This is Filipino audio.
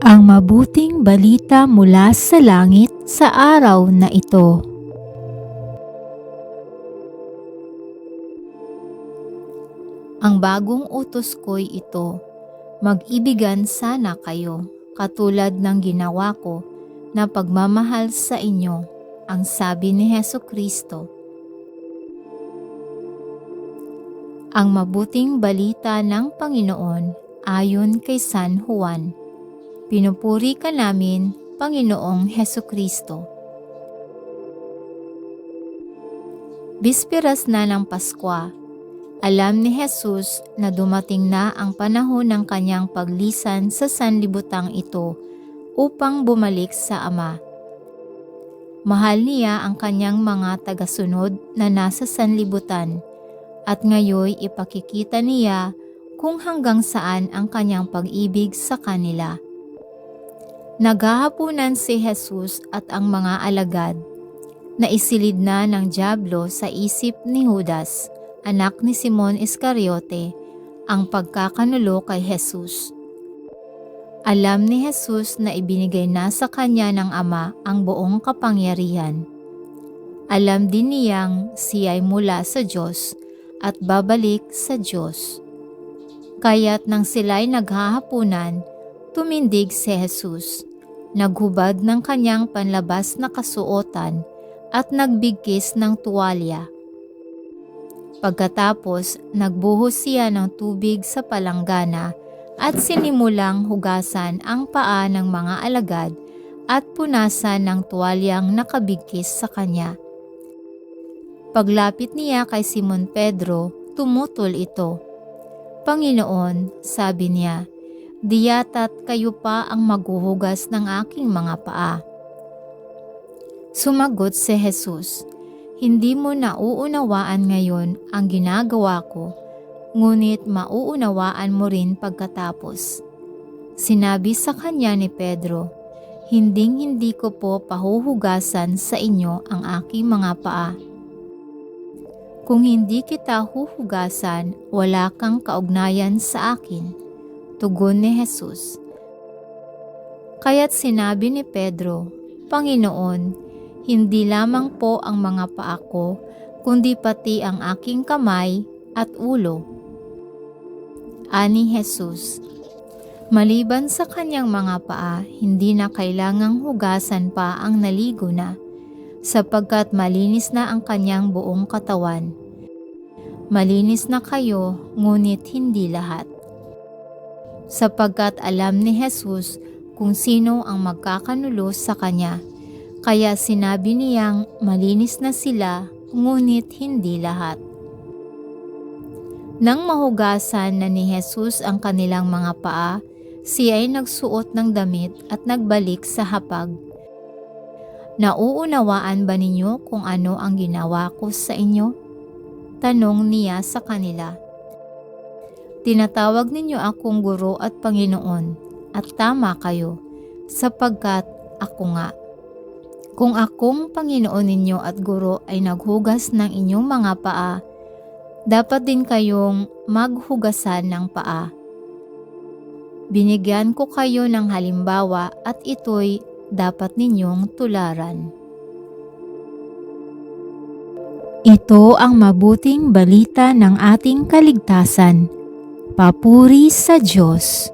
ang mabuting balita mula sa langit sa araw na ito. Ang bagong utos ko'y ito, mag-ibigan sana kayo, katulad ng ginawa ko na pagmamahal sa inyo, ang sabi ni Heso Kristo. Ang mabuting balita ng Panginoon ayon kay San Juan. Pinupuri ka namin, Panginoong Heso Kristo. Bispiras na ng Paskwa, alam ni Jesus na dumating na ang panahon ng kanyang paglisan sa sanlibutang ito upang bumalik sa Ama. Mahal niya ang kanyang mga tagasunod na nasa sanlibutan at ngayoy ipakikita niya kung hanggang saan ang kanyang pag-ibig sa kanila. Naghahapunan si Jesus at ang mga alagad na isilid na ng Diablo sa isip ni Judas, anak ni Simon Iscariote, ang pagkakanulo kay Jesus. Alam ni Jesus na ibinigay na sa kanya ng Ama ang buong kapangyarihan. Alam din niyang siya ay mula sa Diyos at babalik sa Diyos. Kaya't nang sila'y naghahapunan, tumindig si Jesus. Naghubad ng kanyang panlabas na kasuotan at nagbigkis ng tuwalya. Pagkatapos, nagbuhos siya ng tubig sa palanggana at sinimulang hugasan ang paa ng mga alagad at punasan ng tuwalyang nakabigkis sa kanya. Paglapit niya kay Simon Pedro, tumutol ito. Panginoon, sabi niya, diyata't kayo pa ang maghuhugas ng aking mga paa. Sumagot si Jesus, Hindi mo nauunawaan ngayon ang ginagawa ko, ngunit mauunawaan mo rin pagkatapos. Sinabi sa kanya ni Pedro, Hinding hindi ko po pahuhugasan sa inyo ang aking mga paa. Kung hindi kita huhugasan, wala kang kaugnayan sa akin. Tugon ni Jesus. Kaya't sinabi ni Pedro, Panginoon, hindi lamang po ang mga paa ko, kundi pati ang aking kamay at ulo. Ani Jesus, maliban sa kanyang mga paa, hindi na kailangang hugasan pa ang naligo na, sapagkat malinis na ang kanyang buong katawan. Malinis na kayo, ngunit hindi lahat. Sapagkat alam ni Jesus kung sino ang magkakanulo sa kanya kaya sinabi niyang malinis na sila, ngunit hindi lahat. Nang mahugasan na ni Jesus ang kanilang mga paa, siya ay nagsuot ng damit at nagbalik sa hapag. Nauunawaan ba ninyo kung ano ang ginawa ko sa inyo? Tanong niya sa kanila. Tinatawag ninyo akong guro at Panginoon, at tama kayo, sapagkat ako nga. Kung akong Panginoon ninyo at Guro ay naghugas ng inyong mga paa, dapat din kayong maghugasan ng paa. Binigyan ko kayo ng halimbawa at ito'y dapat ninyong tularan. Ito ang mabuting balita ng ating kaligtasan. Papuri sa Diyos.